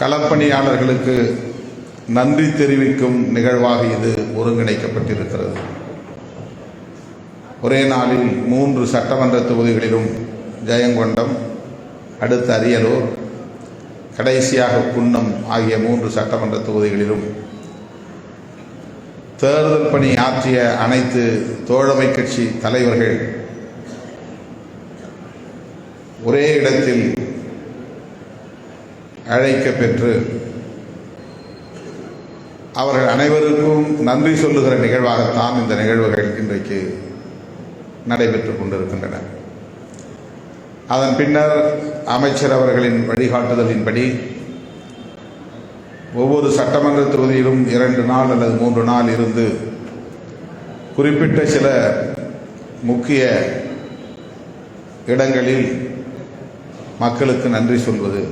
களப்பணியாளர்களுக்கு நன்றி தெரிவிக்கும் நிகழ்வாக இது ஒருங்கிணைக்கப்பட்டிருக்கிறது. ஒரே நாளில் மூன்று சட்டமன்ற தொகுதிகளிலும் ஜெயங்கொண்டம் அடுத்து அரியலூர் கடைசியாக குன்னம் ஆகிய மூன்று சட்டமன்ற தொகுதிகளிலும் தேர்தல் பணி ஆற்றிய அனைத்து தோழமை கட்சி தலைவர்கள் ஒரே இடத்தில் அழைக்கப் பெற்று அவர்கள் அனைவருக்கும் நன்றி சொல்லுகிற நிகழ்வாகத்தான் இந்த நிகழ்வுகள் இன்றைக்கு நடைபெற்றுக் கொண்டிருக்கின்றன. அதன் பின்னர் அமைச்சர் அவர்களின் வழிகாட்டுதலின்படி ஒவ்வொரு சட்டமன்ற தொகுதியிலும் இரண்டு நாள் அல்லது மூன்று நாள் இருந்து குறிப்பிட்ட சில முக்கிய இடங்களில் மக்களுக்கு நன்றி சொல்வது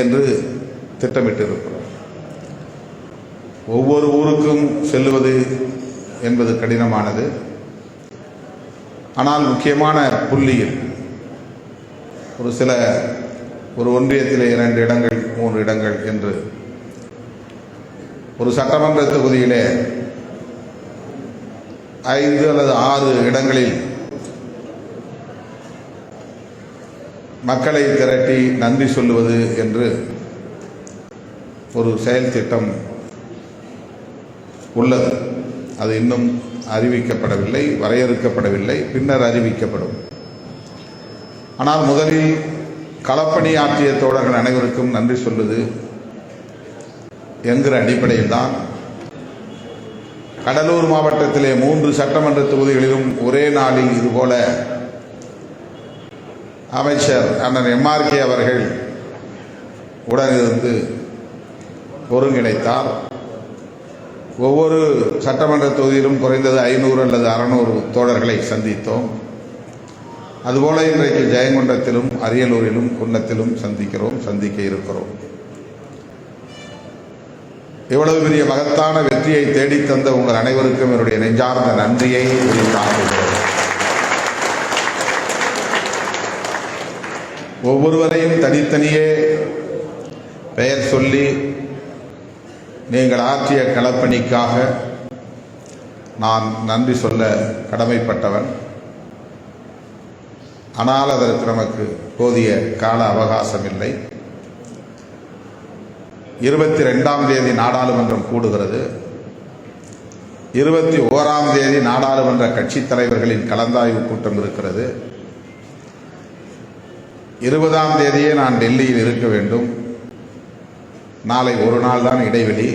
என்று திட்டமிட்டிருக்கிறோம். ஒவ்வொரு ஊருக்கும் செல்லுவது என்பது கடினமானது. ஆனால் முக்கியமான புள்ளியில் ஒரு சில ஒரு ஒன்றியத்திலே இரண்டு இடங்கள் மூன்று இடங்கள் என்று ஒரு சட்டமன்ற தொகுதியிலே ஐந்து அல்லது ஆறு இடங்களில் மக்களை திரட்டி நன்றி சொல்லுவது என்று ஒரு செயல் திட்டம் உள்ளது. அது இன்னும் அறிவிக்கப்படவில்லை வரையறுக்கப்படவில்லை பின்னர் அறிவிக்கப்படும். ஆனால் முதலில் களப்பணி ஆற்றிய தோழர்கள் அனைவருக்கும் நன்றி சொல்வது என்கிற அடிப்படையில் தான் கடலூர் மாவட்டத்திலே மூன்று சட்டமன்ற தொகுதிகளிலும் ஒரே நாளில் இதுபோல அமைச்சர் அண்ணன் எம்ஆர்கே அவர்கள் உடனிருந்து ஒருங்கிணைத்தார். ஒவ்வொரு சட்டமன்ற தொகுதியிலும் குறைந்தது ஐநூறு அல்லது அறநூறு தோழர்களை சந்தித்தோம். அதுபோல இன்றைக்கு ஜெயங்கொண்டத்திலும் அரியலூரிலும் குன்னத்திலும் சந்திக்கிறோம் சந்திக்க இருக்கிறோம். இவ்வளவு பெரிய மகத்தான வெற்றியை தேடித் தந்த உங்கள் அனைவருக்கும் என்னுடைய நெஞ்சார்ந்த நன்றியை தெரிவித்தார்கள் ஒவ்வொருவரையும் தனித்தனியே பெயர் சொல்லி நீங்கள் ஆற்றிய களப்பணிக்காக நான் நன்றி சொல்ல கடமைப்பட்டவன். ஆனால் அதற்கு நமக்கு போதிய கால அவகாசம் இல்லை இருபத்தி ரெண்டாம் தேதி நாடாளுமன்றம் கூடுகிறது. இருபத்தி ஓராம் தேதி நாடாளுமன்ற கட்சித் தலைவர்களின் கலந்தாய்வு கூட்டம் இருக்கிறது. இருபதாம் தேதியே நான் டெல்லியில் இருக்க வேண்டும். நாளை ஒரு நாள் தான் இடைவெளி.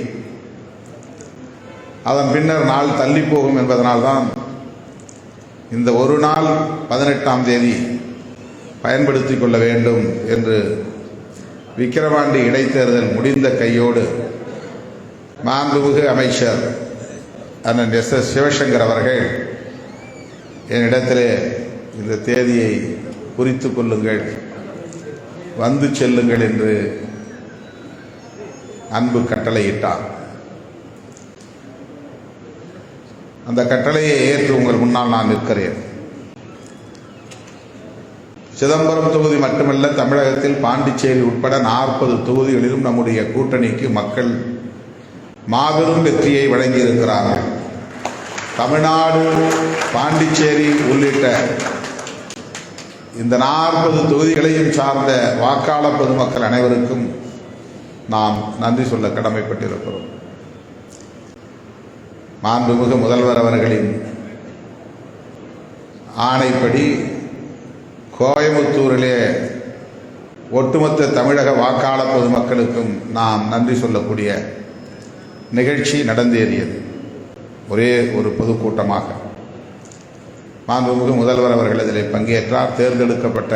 அதன் பின்னர் நாள் தள்ளி போகும் என்பதனால்தான் இந்த ஒரு நாள் பதினெட்டாம் தேதி பயன்படுத்தி கொள்ள வேண்டும் என்று விக்கிரவாண்டி இடைத்தேர்தல் முடிந்த கையோடு மாண்புமிகு அமைச்சர் அண்ணன் எஸ் எஸ் சிவசங்கர் அவர்கள் என்னிடத்திலே இந்த தேதியை குறித்து கொள்ளுங்கள். வந்து செல்லுங்கள் என்று அன்பு கட்டளையிட்டார் அந்த கட்டளையை ஏற்று உங்கள் முன்னால் நான் நிற்கிறேன். சிதம்பரம் தொகுதி மட்டுமல்ல தமிழகத்தில் பாண்டிச்சேரி உட்பட நாற்பது தொகுதிகளிலும் நம்முடைய கூட்டணிக்கு மக்கள் மாபெரும் வெற்றியை வழங்கியிருக்கிறார்கள். தமிழ்நாடு பாண்டிச்சேரி உள்ளிட்ட இந்த நாற்பது தொகுதிகளையும் சார்ந்த வாக்காளர் பொதுமக்கள் அனைவருக்கும் நாம் நன்றி சொல்ல கடமைப்பட்டிருக்கிறோம். மாண்புமிகு முதல்வர் அவர்களின் ஆணைப்படி கோயமுத்தூரிலே ஒட்டுமொத்த தமிழக வாக்காளர் பொதுமக்களுக்கும் நாம் நன்றி சொல்லக்கூடிய நிகழ்ச்சி நடந்தேறியது. ஒரே ஒரு பொதுக்கூட்டமாக. மாண்புமிகு முதல்வர் அவர்கள் இதில் பங்கேற்றார். தேர்ந்தெடுக்கப்பட்ட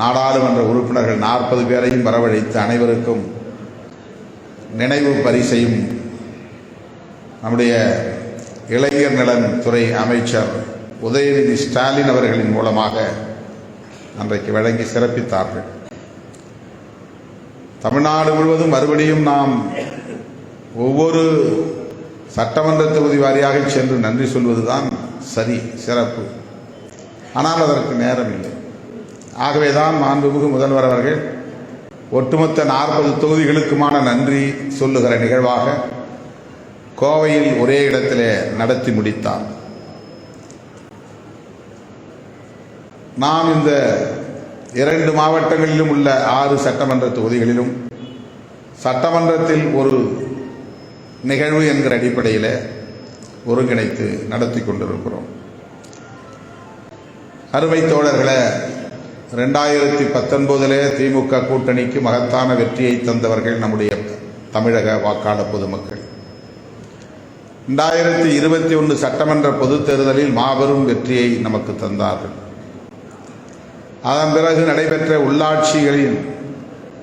நாடாளுமன்ற உறுப்பினர்கள் நாற்பது பேரையும் வரவழைத்து அனைவருக்கும் நினைவு பரிசையும் நம்முடைய இளைஞர் நலன் துறை அமைச்சர் உதயநிதி ஸ்டாலின் அவர்களின் மூலமாக அன்றைக்கு வழங்கி சிறப்பித்தார்கள். தமிழ்நாடு முழுவதும் மறுபடியும் நாம் ஒவ்வொரு சட்டமன்ற தொகுதி வாரியாக சென்று நன்றி சொல்வதுதான் சரி சிறப்பு. ஆனால் அதற்கு நேரம் இல்லை ஆகவே தான் மாண்புமிகு முதல்வர் அவர்கள் ஒட்டுமொத்த நாற்பது தொகுதிகளுக்குமான நன்றி சொல்லுகிற நிகழ்வாக கோவையில் ஒரே இடத்திலே நடத்தி முடித்தார். நாம் இந்த இரண்டு மாவட்டங்களிலும் உள்ள ஆறு சட்டமன்ற தொகுதிகளிலும் சட்டமன்றத்தில் ஒரு நிகழ்வு என்கிற அடிப்படையில் ஒருங்கிணைத்து நடத்தி கொண்டிருக்கிறோம். அருமை தோழர்களே ரெண்டாயிரத்தி பத்தொன்பதிலே திமுக கூட்டணிக்கு மகத்தான வெற்றியை தந்தவர்கள் நம்முடைய தமிழக வாக்காளர் பொதுமக்கள். ரெண்டாயிரத்தி இருபத்தி ஒன்று சட்டமன்ற பொதுத் தேர்தலில் மாபெரும் வெற்றியை நமக்கு தந்தார்கள். அதன் பிறகு நடைபெற்ற உள்ளாட்சிகளின்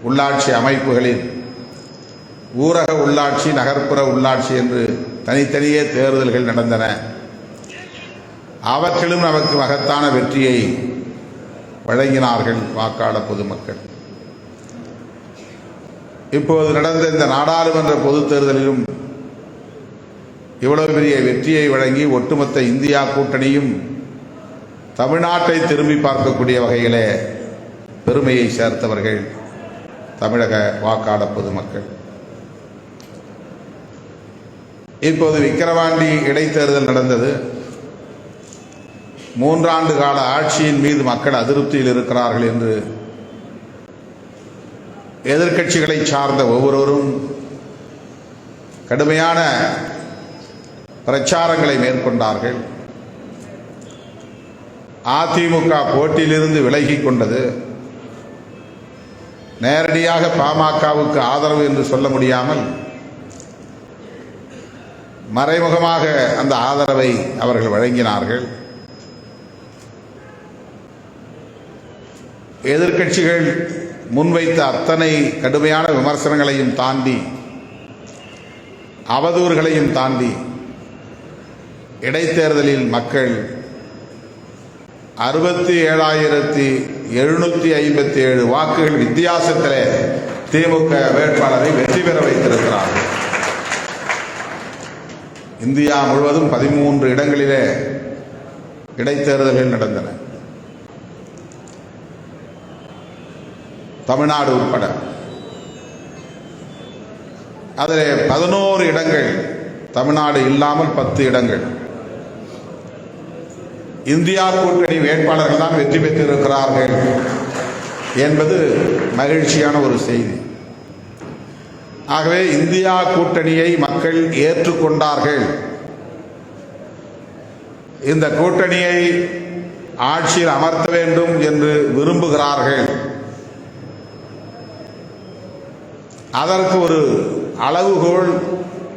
உள்ளாட்சி அமைப்புகளின் ஊரக உள்ளாட்சி நகர்ப்புற உள்ளாட்சி என்று தனித்தனியே தேர்தல்கள் நடந்தன. அவற்றிலும் நமக்கு மகத்தான வெற்றியை வழங்கினார்கள் வாக்காள பொதுமக்கள். இப்போது நடந்த இந்த நாடாளுமன்ற பொதுத் தேர்தலிலும் இவ்வளவு பெரிய வெற்றியை வழங்கி ஒட்டுமொத்த இந்தியா கூட்டணியும் தமிழ்நாட்டை திரும்பி பார்க்கக்கூடிய வகையிலே பெருமையை சேர்த்தவர்கள் தமிழக வாக்காள பொதுமக்கள். இப்போது விக்கிரவாண்டி இடைத்தேர்தல் நடந்தது. மூன்றாண்டு கால ஆட்சியின் மீது மக்கள் அதிருப்தியில் இருக்கிறார்கள் என்று எதிர்க்கட்சிகளை சார்ந்த ஒவ்வொருவரும் கடுமையான பிரச்சாரங்களை மேற்கொண்டார்கள். அதிமுக போட்டியிலிருந்து விலகி கொண்டது. நேரடியாக பாமகவுக்கு ஆதரவு என்று சொல்ல முடியாமல் மறைமுகமாக அந்த ஆதரவை அவர்கள் வழங்கினார்கள். எதிர்க்கட்சிகள் முன்வைத்த அத்தனை கடுமையான விமர்சனங்களையும் தாண்டி அவதூறுகளையும் தாண்டி இடைத்தேர்தலில் மக்கள் அறுபத்தி ஏழாயிரத்தி எழுநூற்றி ஐம்பத்தி ஏழு வாக்குகள் வித்தியாசத்தில் திமுக வேட்பாளரை வெற்றி பெற வைத்திருக்கிறார்கள். இந்தியா முழுவதும் பதிமூன்று இடங்களிலே இடைத்தேர்தல்கள் நடந்தன. தமிழ்நாடு உட்பட. அதில் பதினோரு இடங்கள் தமிழ்நாடு இல்லாமல் பத்து இடங்கள். இந்தியா கூட்டணி வேட்பாளர்கள் தான் வெற்றி பெற்றிருக்கிறார்கள் என்பது மகிழ்ச்சியான ஒரு செய்தி. ஆகவே இந்தியா கூட்டணியை மக்கள் ஏற்றுக்கொண்டார்கள். இந்த கூட்டணியை ஆட்சியில் அமர்த்த வேண்டும் என்று விரும்புகிறார்கள். அதற்கு ஒரு அளவுகோல்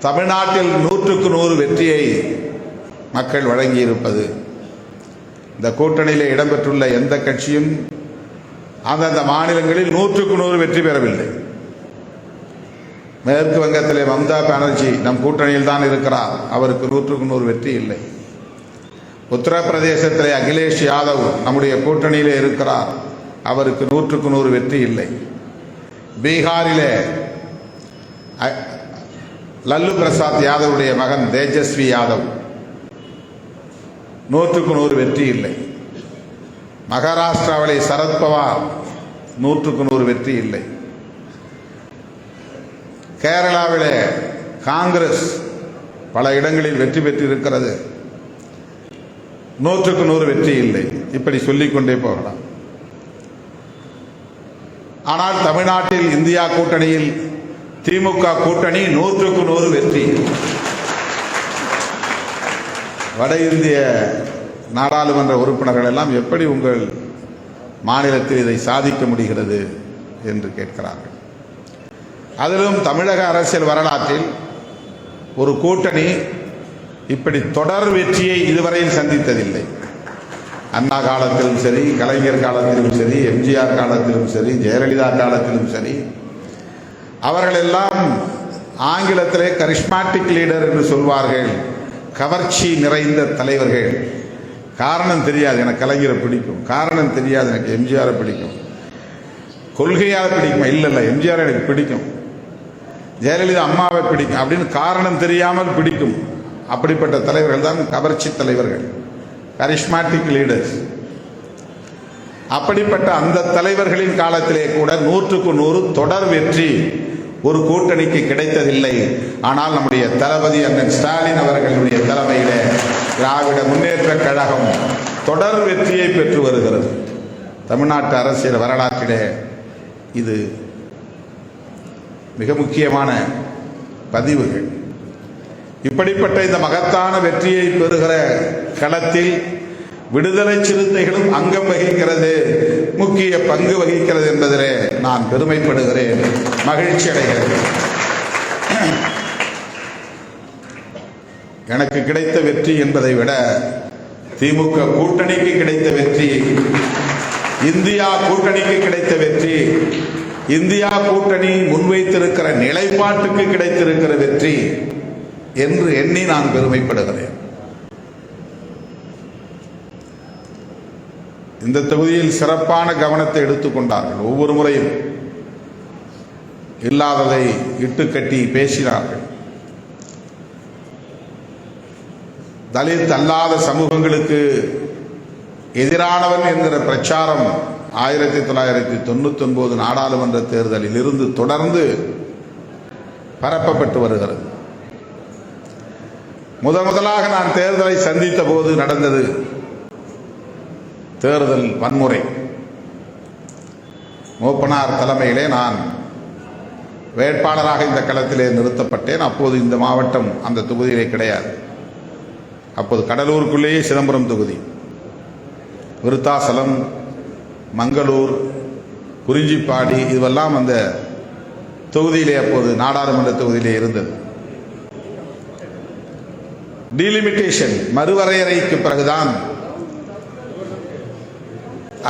தமிழ்நாட்டில் நூற்றுக்கு நூறு வெற்றியை மக்கள் வழங்கியிருப்பது. இந்த கூட்டணியில் இடம்பெற்றுள்ள எந்த கட்சியும் அந்தந்த மாநிலங்களில் நூற்றுக்கு நூறு வெற்றி பெறவில்லை. மேற்கு வங்கத்திலே மம்தா பானர்ஜி நம் கூட்டணியில் தான் இருக்கிறார். அவருக்கு நூற்றுக்கு நூறு வெற்றி இல்லை. உத்தரப்பிரதேசத்திலே அகிலேஷ் யாதவ் நம்முடைய கூட்டணியிலே இருக்கிறார். அவருக்கு நூற்றுக்கு நூறு வெற்றி இல்லை. பீகாரிலே அ- லல்லு பிரசாத் யாதவுடைய மகன் தேஜஸ்வி யாதவ் நூற்றுக்கு நூறு வெற்றி இல்லை. மகாராஷ்டிராவிலே சரத்பவார் நூற்றுக்கு நூறு வெற்றி இல்லை. கேரளாவிலே காங்கிரஸ் பல இடங்களில் வெற்றி பெற்றிருக்கிறது. நூற்றுக்கு நூறு வெற்றி இல்லை. இப்படி சொல்லிக்கொண்டே போகலாம். ஆனால் தமிழ்நாட்டில் இந்தியா கூட்டணியில் திமுக கூட்டணி நூற்றுக்கு நூறு வெற்றி. வட இந்திய நாடாளுமன்ற உறுப்பினர்கள் எல்லாம் எப்படி உங்கள் மாநிலத்தில் இதை சாதிக்க முடிகிறது என்று கேட்கிறார்கள். அதிலும் தமிழக அரசியல் வரலாற்றில் ஒரு கூட்டணி இப்படி தொடர் வெற்றியை இதுவரையில் சந்தித்ததில்லை. அண்ணா காலத்திலும் சரி கலைஞர் காலத்திலும் சரி எம்ஜிஆர் காலத்திலும் சரி ஜெயலலிதா காலத்திலும் சரி அவர்களெல்லாம் ஆங்கிலத்திலே கரிஷ்மாட்டிக் லீடர் என்று சொல்வார்கள் கவர்ச்சி நிறைந்த தலைவர்கள். காரணம் தெரியாது எனக்கு கலைஞரை பிடிக்கும். காரணம் தெரியாது எனக்கு எம்ஜிஆரை பிடிக்கும். கொள்கையால் பிடிக்குமா? இல்லை இல்லை எம்ஜிஆர் எனக்கு பிடிக்கும். ஜெயலலிதா அம்மாவை பிடிக்கும் அப்படின்னு காரணம் தெரியாமல் பிடிக்கும். அப்படிப்பட்ட தலைவர்கள் தான் கவர்ச்சி தலைவர்கள். கரிஷ்மாட்டிக் லீடர்ஸ் அப்படிப்பட்ட அந்த தலைவர்களின் காலத்திலே கூட நூற்றுக்கு நூறு தொடர் வெற்றி ஒரு கூட்டணிக்கு கிடைத்ததில்லை. ஆனால் நம்முடைய தளபதி அண்ணன் ஸ்டாலின் அவர்களுடைய தலைமையிலே திராவிட முன்னேற்ற கழகம் தொடர் வெற்றியை பெற்று வருகிறது. தமிழ்நாட்டு அரசியல் வரலாற்றிலே இது மிக முக்கியமான பதிவுகள். இப்படிப்பட்ட இந்த மகத்தான வெற்றியை பெறுகிற களத்தில் விடுதலை சிறுத்தைகளும் அங்கம் வகிக்கிறது முக்கிய பங்கு வகிக்கிறது என்பதிலே நான் பெருமைப்படுகிறேன். மகிழ்ச்சி அடைகிறேன் எனக்கு கிடைத்த வெற்றி என்பதை விட திமுக கூட்டணிக்கு கிடைத்த வெற்றி இந்தியா கூட்டணிக்கு கிடைத்த வெற்றி இந்தியா கூட்டணி முன்வைத்திருக்கிற நிலைப்பாட்டுக்கு கிடைத்திருக்கிற வெற்றி என்று எண்ணி நான் பெருமைப்படுகிறேன். இந்த தொகுதியில் சிறப்பான கவனத்தை எடுத்துக்கொண்டார்கள் ஒவ்வொரு முறையும் இல்லாததை இட்டுக்கட்டி பேசினார்கள். தலித் அல்லாத சமூகங்களுக்கு எதிரானவன் என்கிற பிரச்சாரம் ஆயிரத்தி தொள்ளாயிரத்தி தொண்ணூத்தி ஒன்பது நாடாளுமன்ற தேர்தலில் இருந்து தொடர்ந்து பரப்பப்பட்டு வருகிறது. முதன் முதலாக நான் தேர்தலை சந்தித்த போது நடந்தது தேர்தல் வன்முறை. மூப்பனார் தலைமையிலே நான் வேட்பாளராக இந்த களத்திலே நிறுத்தப்பட்டேன். அப்போது இந்த மாவட்டம் அந்த தொகுதியிலே கிடையாது. அப்போது கடலூருக்குள்ளேயே சிதம்பரம் தொகுதி. விருத்தாசலம் மங்களூர் குறிஞ்சிப்பாடி இதுவெல்லாம் அந்த தொகுதியிலே அப்போது நாடாளுமன்ற தொகுதியிலே இருந்தது. டீலிமிட்டேஷன் மறுவரையறைக்கு பிறகுதான்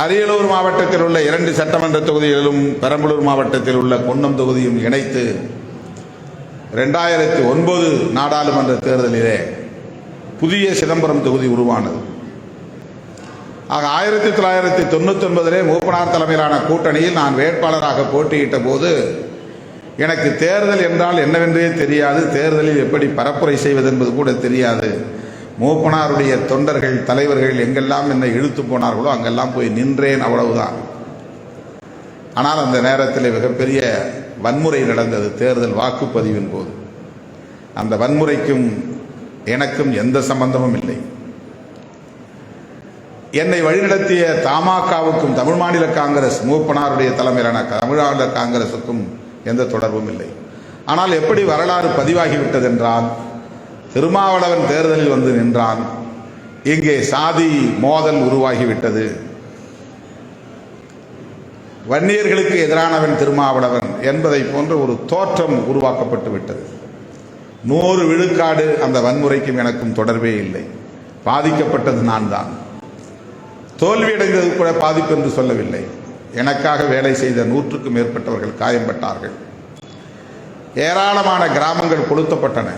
அரியலூர் மாவட்டத்தில் உள்ள இரண்டு சட்டமன்ற தொகுதிகளிலும் பெரம்பலூர் மாவட்டத்தில் உள்ள பொன்னம் தொகுதியும் இணைத்து ரெண்டாயிரத்தி ஒன்பது நாடாளுமன்ற தேர்தலிலே புதிய சிதம்பரம் தொகுதி உருவானது. ஆக ஆயிரத்தி தொள்ளாயிரத்தி தொண்ணூத்தி ஒன்பதிலே மூப்பனார் தலைமையிலான கூட்டணியில் நான் வேட்பாளராக போட்டியிட்ட போது எனக்கு தேர்தல் என்றால் என்னவென்றே தெரியாது. தேர்தலில் எப்படி பரப்புரை செய்வது என்பது கூட தெரியாது. மூப்பனாருடைய தொண்டர்கள் தலைவர்கள் எங்கெல்லாம் என்னை இழுத்து போனார்களோ அங்கெல்லாம் போய் நின்றேன் அவ்வளவுதான். ஆனால் அந்த நேரத்தில் மிகப்பெரிய வன்முறை நடந்தது தேர்தல் வாக்குப்பதிவின் போது. அந்த வன்முறைக்கும் எனக்கும் எந்த சம்பந்தமும் இல்லை. என்னை வழிநடத்திய தமாகாவுக்கும் தமிழ் மாநில காங்கிரஸ் மூப்பனாருடைய தலைமையிலான தமிழ்நாடு காங்கிரஸுக்கும் காங்கிரசுக்கும் எந்த தொடர்பும் இல்லை. ஆனால் எப்படி வரலாறு பதிவாகிவிட்டது என்றால் திருமாவளவன் தேர்தலில் வந்து நின்றான். இங்கே சாதி மோதல் உருவாகிவிட்டது. வன்னியர்களுக்கு எதிரானவன் திருமாவளவன் என்பதை போன்ற ஒரு தோற்றம் உருவாக்கப்பட்டு விட்டது நூறு விழுக்காடு அந்த வன்முறைக்கும் எனக்கும் தொடர்பே இல்லை. பாதிக்கப்பட்டது நான் தான் தோல்வியடைந்தது கூட பாதிப்பு என்று சொல்லவில்லை. எனக்காக வேலை செய்த நூற்றுக்கும் மேற்பட்டவர்கள் காயம்பட்டார்கள். ஏராளமான கிராமங்கள் கொளுத்தப்பட்டன.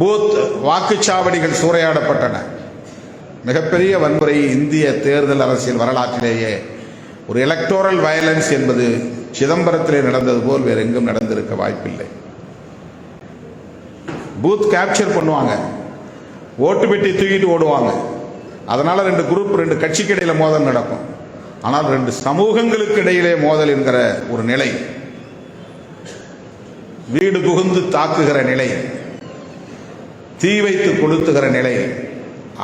பூத் வாக்குச்சாவடிகள் சூறையாடப்பட்டன. மிகப்பெரிய வன்முறை இந்திய தேர்தல் அரசியல் வரலாற்றிலேயே ஒரு எலக்டோரல் வயலன்ஸ் என்பது சிதம்பரத்திலே நடந்தது போல் வேறு எங்கும் நடந்திருக்க வாய்ப்பில்லை. பூத் கேப்சர் பண்ணுவாங்க. ஓட்டு பெட்டி தூக்கிட்டு ஓடுவாங்க. அதனால் ரெண்டு குரூப் ரெண்டு கட்சிக்கு இடையில மோதல் நடக்கும். ஆனால் ரெண்டு சமூகங்களுக்கு இடையிலே மோதல் என்கிற ஒரு நிலை. வீடு புகுந்து தாக்குகிற நிலை. தீ வைத்து கொளுத்துகிற நிலை.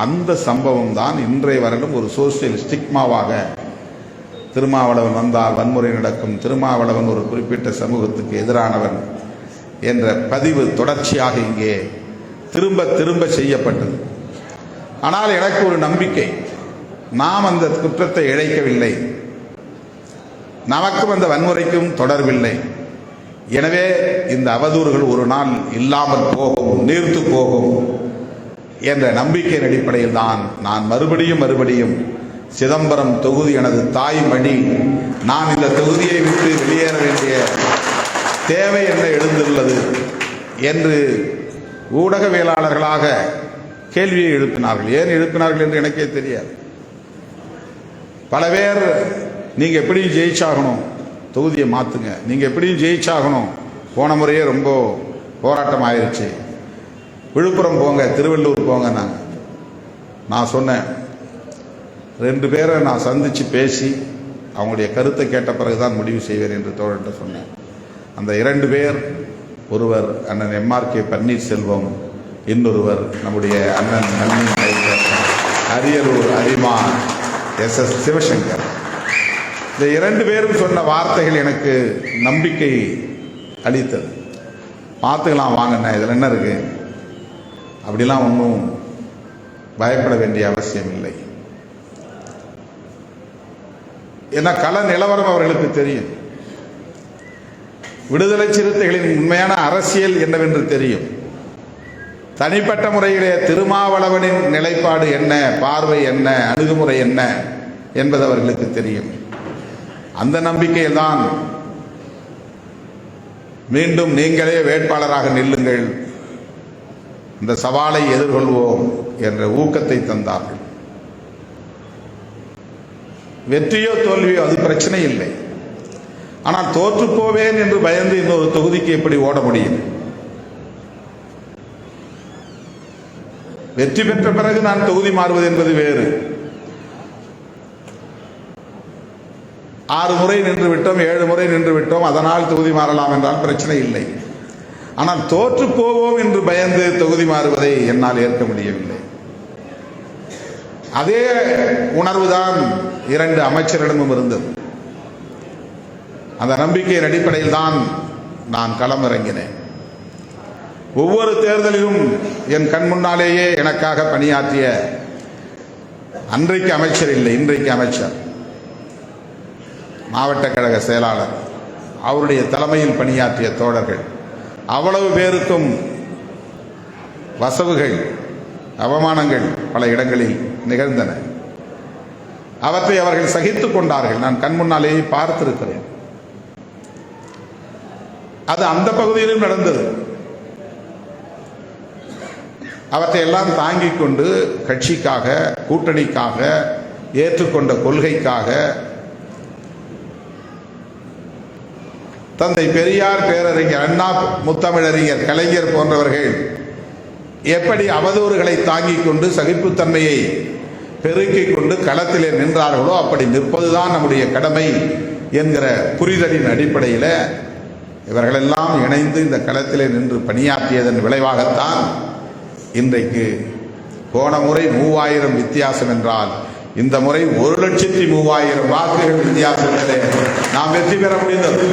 அந்த சம்பவம் தான் இன்றைய வரலும் ஒரு சோசியல் ஸ்டிக்மாவாக திருமாவளவன் வந்தால் வன்முறை நடக்கும். திருமாவளவன் ஒரு குறிப்பிட்ட சமூகத்துக்கு எதிரானவன் என்ற பதிவு தொடர்ச்சியாக இங்கே திரும்ப திரும்ப செய்யப்பட்டது. ஆனால் எனக்கு ஒரு நம்பிக்கை. நாம் அந்த குற்றத்தை இழைக்கவில்லை. நமக்கும் அந்த வன்முறைக்கும் தொடர்பில்லை. எனவே இந்த அவதூறுகள் ஒரு நாள் இல்லாமல் போகும் நீர்த்து போகும் என்ற நம்பிக்கையின் அடிப்படையில் தான் நான் மறுபடியும் மறுபடியும் சிதம்பரம் தொகுதி எனது தாய் மடி நான் இந்த தொகுதியை விட்டு வெளியேற வேண்டிய தேவை என்ன எழுந்துள்ளது என்று ஊடகவியலாளர்களாக கேள்வியை எழுப்பினார்கள். ஏன் எழுப்பினார்கள் என்று எனக்கே தெரியாது. பல பேர் நீங்க எப்படியும் ஜெயிச்சாகணும். தொகுதியை மாத்துங்க. நீங்க எப்படியும் ஜெயிச்சாகணும். போன முறையே ரொம்ப போராட்டம் ஆயிடுச்சு விழுப்புரம் போங்க திருவள்ளூர் போங்க நாங்கள் நான் சொன்னேன் ரெண்டு பேரை நான் சந்தித்து பேசி அவங்களுடைய கருத்தை கேட்ட பிறகு தான் முடிவு செய்வேன் என்று தோழர்கிட்ட சொன்னேன். அந்த இரண்டு பேர் ஒருவர் அண்ணன் எம்ஆர்கே பன்னீர்செல்வம் இன்னொருவர் நம்முடைய அண்ணன் நன்மை அரியலூர் அரிமா எஸ். எஸ். சிவசங்கர். இந்த இரண்டு பேரும் சொன்ன வார்த்தைகள் எனக்கு நம்பிக்கை அளித்தது. பார்த்துக்கலாம் வாங்கண்ணா இதில் என்ன இருக்கு? அப்படிலாம் ஒன்றும் பயப்பட வேண்டிய அவசியம் இல்லை. ஏன்னா கள நிலவரம் அவர்களுக்கு தெரியும். விடுதலை சிறுத்தைகளின் உண்மையான அரசியல் என்னவென்று தெரியும். தனிப்பட்ட முறையிலே திருமாவளவனின் நிலைப்பாடு என்ன பார்வை என்ன அணுகுமுறை என்ன என்பது அவர்களுக்கு தெரியும். அந்த நம்பிக்கையில் தான் மீண்டும் நீங்களே வேட்பாளராக நில்லுங்கள் இந்த சவாலை எதிர்கொள்வோம் என்ற ஊக்கத்தை தந்தார்கள். வெற்றியோ தோல்வியோ அது பிரச்சனை இல்லை. ஆனால் தோற்றுப்போவேன் என்று பயந்து இன்னொரு தொகுதிக்கு எப்படி ஓட முடியும்? வெற்றி பெற்ற பிறகு நான் தொகுதி மாறுவது என்பது வேறு. ஆறு முறை நின்று விட்டோம் ஏழு முறை நின்று விட்டோம் அதனால் தொகுதி மாறலாம் என்றால் பிரச்சனை இல்லை. ஆனால் தோற்று போவோம் என்று பயந்து தொகுதி மாறுவதை என்னால் ஏற்க முடியவில்லை. அதே உணர்வுதான் இரண்டு அமைச்சரிடமும் இருந்தது. அந்த நம்பிக்கையின் அடிப்படையில் தான் நான் களமிறங்கினேன். ஒவ்வொரு தேர்தலிலும் என் கண் முன்னாலேயே எனக்காக பணியாற்றிய அன்றைக்கு அமைச்சர் இல்லை இன்றைக்கு அமைச்சர் மாவட்ட கழக செயலாளர் அவருடைய தலைமையில் பணியாற்றிய தோழர்கள் அவ்வளவு பேருக்கும் வசவுகள் அவமானங்கள் பல இடங்களில் நிகழ்ந்தன. அவற்றை அவர்கள் சகித்துக் கொண்டார்கள். நான் கண் முன்னாலேயே பார்த்திருக்கிறேன். அது அந்த பகுதியிலும் நடந்தது. அவற்றையெல்லாம் தாங்கிக் கொண்டு கட்சிக்காக கூட்டணிக்காக ஏற்றுக்கொண்ட கொள்கைக்காக தந்தை பெரியார் பேரறிஞர் அண்ணா முத்தமிழறிஞர் கலைஞர் போன்றவர்கள் எப்படி அவதூறுகளை தாங்கிக் கொண்டு சகிப்புத்தன்மையை பெருக்கிக் கொண்டு களத்திலே நின்றார்களோ அப்படி நிற்பதுதான் நம்முடைய கடமை என்கிற புரிதலின் அடிப்படையில் இவர்களெல்லாம் இணைந்து இந்த களத்திலே நின்று பணியாற்றியதன் விளைவாகத்தான் இன்றைக்கு போன முறை மூவாயிரம் வித்தியாசம் என்றால் இந்த முறை ஒரு லட்சத்தி மூவாயிரம் வாக்குகள் வித்தியாசத்திலே நாம் வெற்றி பெற முடிந்தது.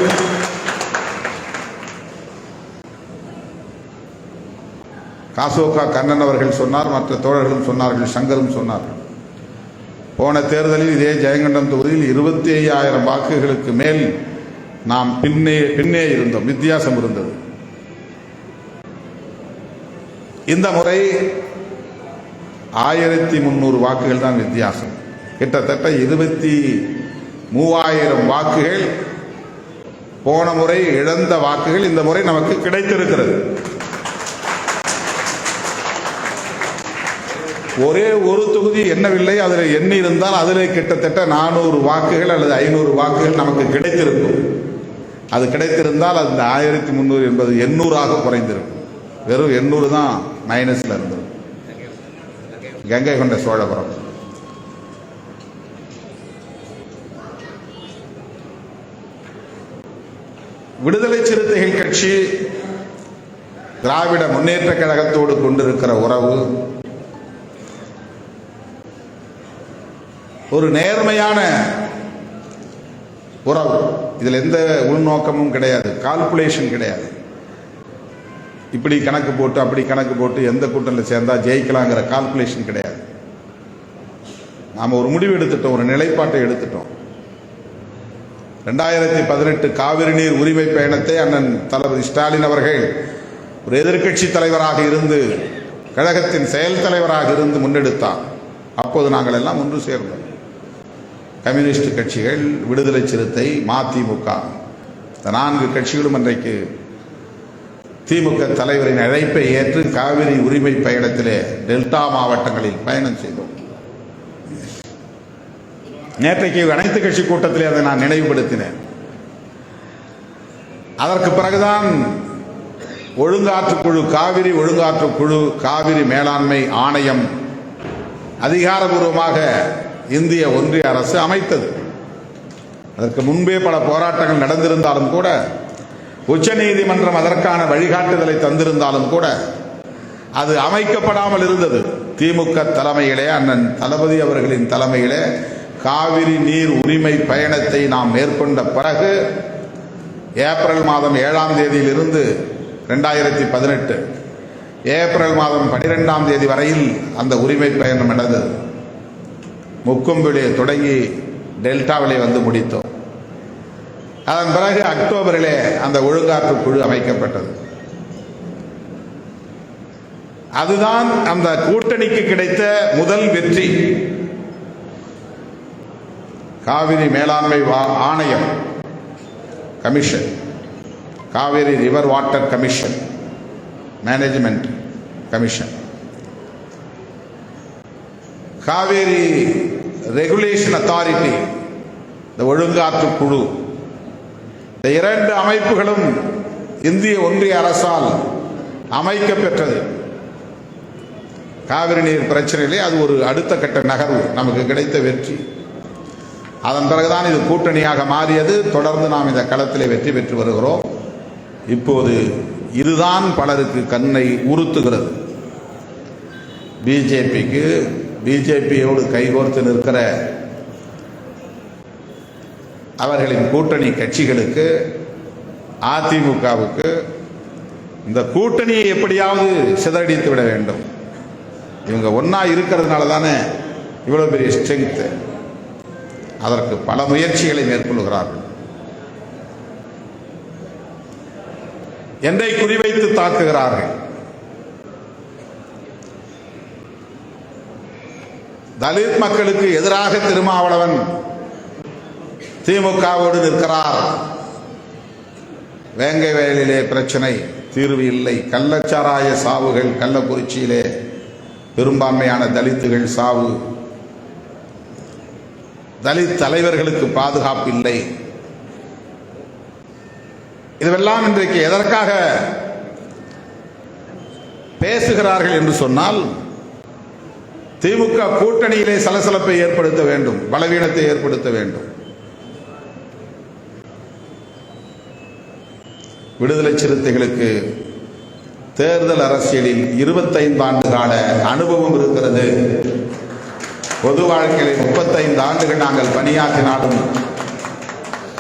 காசோகா கண்ணன் அவர்கள் சொன்னார் மற்ற தோழர்களும் சொன்னார்கள் சங்கரும் சொன்னார்கள். போன தேர்தலில் இதே ஜெயங்கண்டம் தொகுதியில் இருபத்தி ஐயாயிரம் வாக்குகளுக்கு மேல் நாம் பின்னே பின்னே இருந்தோம் வித்தியாசம் இருந்தது. இந்த முறை ஆயிரத்தி முந்நூறு வாக்குகள் தான் வித்தியாசம். கிட்டத்தட்ட இருபத்தி மூவாயிரம் வாக்குகள் போன முறை இழந்த வாக்குகள் இந்த முறை நமக்கு கிடைத்திருக்கிறது. ஒரே ஒரு தொகுதி என்னவில்லை அதில் எண்ணி இருந்தால் அதில் கிட்டத்தட்ட நானூறு வாக்குகள் அல்லது ஐநூறு வாக்குகள் நமக்கு கிடைத்திருக்கும். அது கிடைத்திருந்தால் அந்த ஆயிரத்தி முந்நூறு என்பது எண்ணூறாக குறைந்திருக்கும். வெறும் எண்ணூறு தான். மைனஸில் இருந்தது. கங்கை கொண்ட சோழபுரம். விடுதலை சிறுத்தைகள் கட்சி திராவிட முன்னேற்ற கழகத்தோடு கொண்டிருக்கிற உறவு ஒரு நேர்மையான உறவு. இதில் எந்த உள்நோக்கமும் கிடையாது கால்குலேஷன் கிடையாது. இப்படி கணக்கு போட்டு அப்படி கணக்கு போட்டு எந்த கூட்டணியில் சேர்ந்தால் ஜெயிக்கலாங்கிற கால்குலேஷன் கிடையாது. நாம் ஒரு முடிவு எடுத்துட்டோம் ஒரு நிலைப்பாட்டை எடுத்துட்டோம். ரெண்டாயிரத்தி பதினெட்டு காவிரி நீர் உரிமை பயணத்தை அண்ணன் தளபதி ஸ்டாலின் அவர்கள் ஒரு எதிர்க்கட்சி தலைவராக இருந்து கழகத்தின் செயல் தலைவராக இருந்து முன்னெடுத்தார் அப்போது நாங்கள் எல்லாம் ஒன்று சேர்ந்தோம். கம்யூனிஸ்ட் கட்சிகள் விடுதலை சிறுத்தை மதிமுக இந்த நான்கு கட்சிகளும் அன்றைக்கு திமுக தலைவரின் அழைப்பை ஏற்று காவிரி உரிமை பயணத்திலே டெல்டா மாவட்டங்களில் பயணம் செய்தோம். நேற்றைக்கு அனைத்து கட்சி கூட்டத்திலே அதை நான் நினைவுபடுத்தினேன். அதற்கு பிறகுதான் ஒழுங்காற்றுக்குழு காவிரி ஒழுங்காற்று குழு காவிரி மேலாண்மை ஆணையம் அதிகாரபூர்வமாக இந்திய ஒன்றிய அரசு அமைத்தது. அதற்கு முன்பே பல போராட்டங்கள் நடந்திருந்தாலும் கூட உச்சநீதிமன்றம் அதற்கான வழிகாட்டுதலை தந்திருந்தாலும் கூட அது அமைக்கப்படாமல் இருந்தது. திமுக தலைமையிலே அண்ணன் தளபதி அவர்களின் தலைமையிலே காவிரி நீர் உரிமை பயணத்தை நாம் மேற்கொண்ட பிறகு ஏப்ரல் மாதம் ஏழாம் தேதியிலிருந்து ரெண்டாயிரத்தி பதினெட்டு ஏப்ரல் மாதம் பனிரெண்டாம் தேதி வரையில் அந்த உரிமை பயணம் நடந்தது. முக்கொம்பிலே தொடங்கி டெல்டாவிலே வந்து முடித்தோம். அதன் பிறகு அக்டோபரிலே அந்த ஒழுங்காற்று குழு அமைக்கப்பட்டது. அதுதான் அந்த கூட்டணிக்கு கிடைத்த முதல் வெற்றி. காவிரி மேலாண்மை வா- ஆணையம் commission Cauvery river water commission management commission Cauvery regulation authority இந்த ஒழுங்காற்று குழு இந்த இரண்டு அமைப்புகளும் இந்திய ஒன்றிய அரசால் அமைக்கப்பெற்றது. காவிரி நீர் பிரச்சனையிலே அது ஒரு அடுத்த கட்ட நகர்வு நமக்கு கிடைத்த வெற்றி. அதன் பிறகுதான் இது கூட்டணியாக மாறியது. தொடர்ந்து நாம் இந்த களத்திலே வெற்றி பெற்று வருகிறோம். இப்போது இதுதான் பலருக்கு கண்ணை உறுத்துகிறது. பிஜேபிக்கு பிஜேபியோடு கைகோர்த்து நிற்கிற அவர்களின் கூட்டணி கட்சிகளுக்கு அதிமுகவுக்கு இந்த கூட்டணியை எப்படியாவது சிதறடித்து விட வேண்டும். இவங்க ஒன்றா இருக்கிறதுனால தானே இவ்வளவு பெரிய ஸ்ட்ரென்த்து அதற்கு பல முயற்சிகளை மேற்கொள்கிறார்கள். என்னை குறிவைத்து தாக்குகிறார்கள். தலித் மக்களுக்கு எதிராக திருமாவளவன் திமுகவோடு நிற்கிறார். வேங்கை வயலிலே பிரச்சனை தீர்வு இல்லை. கள்ளச்சாராய சாவுகள் கள்ளக்குறிச்சியிலே பெரும்பான்மையான தலித்துகள் சாவு. தலித் தலைவர்களுக்கு பாதுகாப்பு இல்லை. இதுவெல்லாம் இன்றைக்கு எதற்காக பேசுகிறார்கள் என்று சொன்னால் திமுக கூட்டணியிலே சலசலப்பை ஏற்படுத்த வேண்டும் பலவீனத்தை ஏற்படுத்த வேண்டும். விடுதலை சிறுத்தைகளுக்கு தேர்தல் அரசியலில் 25 ஆண்டு கால அனுபவம் இருக்கிறது. பொது வாழ்க்கையில் 35 ஆண்டுகள் நாங்கள் பணியாற்றினாலும்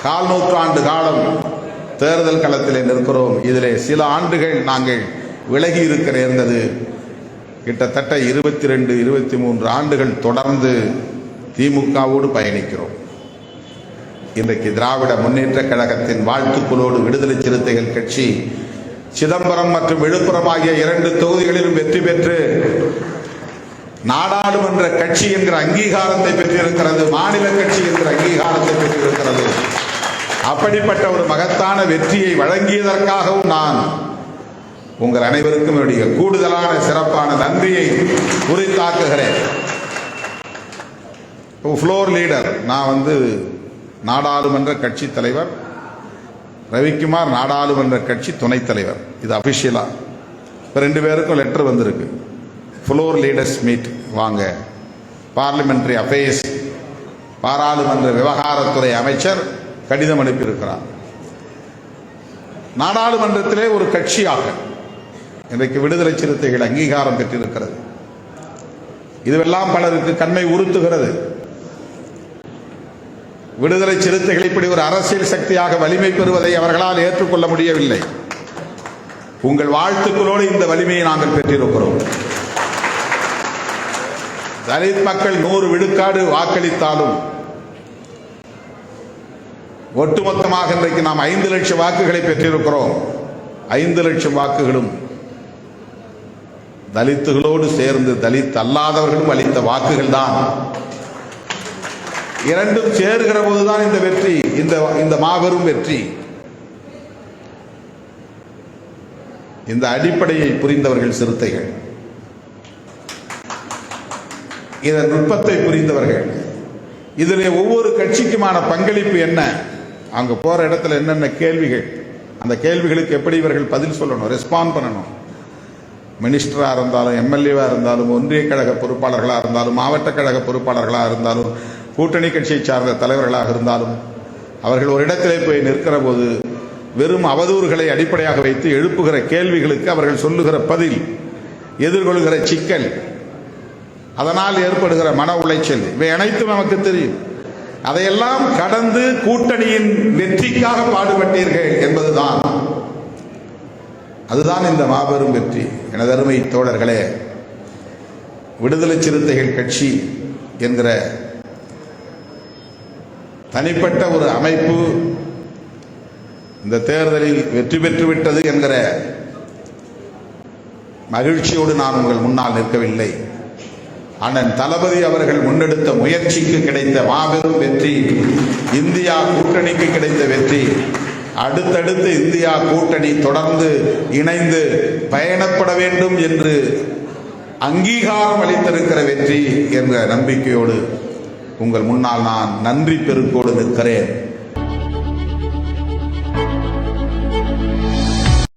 கால் நூற்றாண்டு காலம் தேர்தல் களத்தில் நிற்கிறோம். இதிலே சில ஆண்டுகள் நாங்கள் விலகி இருக்க நேர்ந்தது. கிட்டத்தட்ட இருபத்தி ரெண்டு இருபத்தி மூன்று ஆண்டுகள் தொடர்ந்து திமுகவோடு பயணிக்கிறோம். இன்றைக்கு திராவிட முன்னேற்ற கழகத்தின் வாழ்த்துக்களோடு விடுதலை சிறுத்தைகள் கட்சி சிதம்பரம் மற்றும் விழுப்புரம் ஆகிய இரண்டு தொகுதிகளிலும் வெற்றி பெற்று நாடாளுமன்ற கட்சி என்கிற அங்கீகாரத்தை பெற்றிருக்கிறது மாநில கட்சி என்கிற அங்கீகாரத்தை பெற்றிருக்கிறது. அப்படிப்பட்ட ஒரு மகத்தான வெற்றியை வழங்கியதற்காகவும் நான் உங்கள் அனைவருக்கும் என்னுடைய கூடுதலான சிறப்பான நன்றியை உரித்தாக்குகிறேன். ஃப்ளோர் லீடர் நான் வந்து நாடாளுமன்ற கட்சி தலைவர் ரவிக்குமார் நாடாளுமன்ற கட்சி துணைத் தலைவர். இது அபிஷியலா இப்போ ரெண்டு பேருக்கும் லெட்டர் வந்திருக்கு. ஃப்ளோர் லீடர்ஸ் மீட் வாங்க. பார்லிமெண்ட்ரி அஃபேர்ஸ் பாராளுமன்ற விவகாரத்துறை அமைச்சர் கடிதம் அனுப்பியிருக்கிறார். நாடாளுமன்றத்திலே ஒரு கட்சியாக இன்றைக்கு விடுதலை சிறுத்தைகள் அங்கீகாரம் பெற்றிருக்கிறது. இதுவெல்லாம் பலருக்கு கண்மை உறுத்துகிறது. விடுதலை சிறுத்தைகள் இப்படி ஒரு அரசியல் சக்தியாக வலிமை பெறுவதை அவர்களால் ஏற்றுக்கொள்ள முடியவில்லை. உங்கள் வாழ்த்துக்களோடு இந்த வலிமையை நாங்கள் பெற்றிருக்கிறோம். தலித் மக்கள் நூறு விழுக்காடு வாக்களித்தாலும் ஒட்டுமொத்தமாக இன்றைக்கு நாம் ஐந்து லட்சம் வாக்குகளை பெற்றிருக்கிறோம். ஐந்து லட்சம் வாக்குகளும் தலித்துகளோடு சேர்ந்து தலித் அல்லாதவர்களும் அளித்த வாக்குகள் தான் இரண்டும் சேர்கிற போதுதான் இந்த வெற்றி இந்த இந்த மாபெரும் வெற்றி. இந்த அடிப்படையை புரிந்தவர்கள் சிறுத்தைகள். இதன் நுட்பத்தை புரிந்தவர்கள். இதில் ஒவ்வொரு கட்சிக்குமான பங்களிப்பு என்ன? அங்க போற இடத்துல என்னென்ன கேள்விகள்? அந்த கேள்விகளுக்கு எப்படி இவர்கள் பதில் சொல்லணும் ரெஸ்பாண்ட் பண்ணணும்? மினிஸ்டராக இருந்தாலும் எம்எல்ஏவாக இருந்தாலும் ஒன்றிய கழக பொறுப்பாளர்களாக இருந்தாலும் மாவட்ட கழக பொறுப்பாளர்களாக இருந்தாலும் கூட்டணி கட்சியை சார்ந்த தலைவர்களாக இருந்தாலும் அவர்கள் ஒரு இடத்திலே போய் நிற்கிற போது வெறும் அவதூறுகளை அடிப்படையாக வைத்து எழுப்புகிற கேள்விகளுக்கு அவர்கள் சொல்லுகிற பதில் எதிர்கொள்கிற சிக்கல் அதனால் ஏற்படுகிற மன உளைச்சல் இவை அனைத்தும் நமக்கு தெரியும். அதையெல்லாம் கடந்து கூட்டணியின் வெற்றிக்காக பாடுபட்டீர்கள் என்பதுதான். அதுதான் இந்த மாபெரும் வெற்றி. எனதருமை தோழர்களே விடுதலை சிறுத்தைகள் கட்சி என்கிற தனிப்பட்ட ஒரு அமைப்பு இந்த தேர்தலில் வெற்றி பெற்றுவிட்டது என்கிற மகிழ்ச்சியோடு நான் உங்கள் முன்னால் நிற்கவில்லை. அண்ணன் தளபதி அவர்கள் முன்னெடுத்த முயற்சிக்கு கிடைத்த மாபெரும் வெற்றி இந்தியா கூட்டணிக்கு கிடைத்த வெற்றி அடுத்தடுத்து இந்தியா கூட்டணி தொடர்ந்து இணைந்து பயணப்பட வேண்டும் என்று அங்கீகாரம் அளித்திருக்கிற வெற்றி என்ற நம்பிக்கையோடு உங்கள் முன்னால் நான் நன்றி பெருக்கோடு நிற்கிறேன்.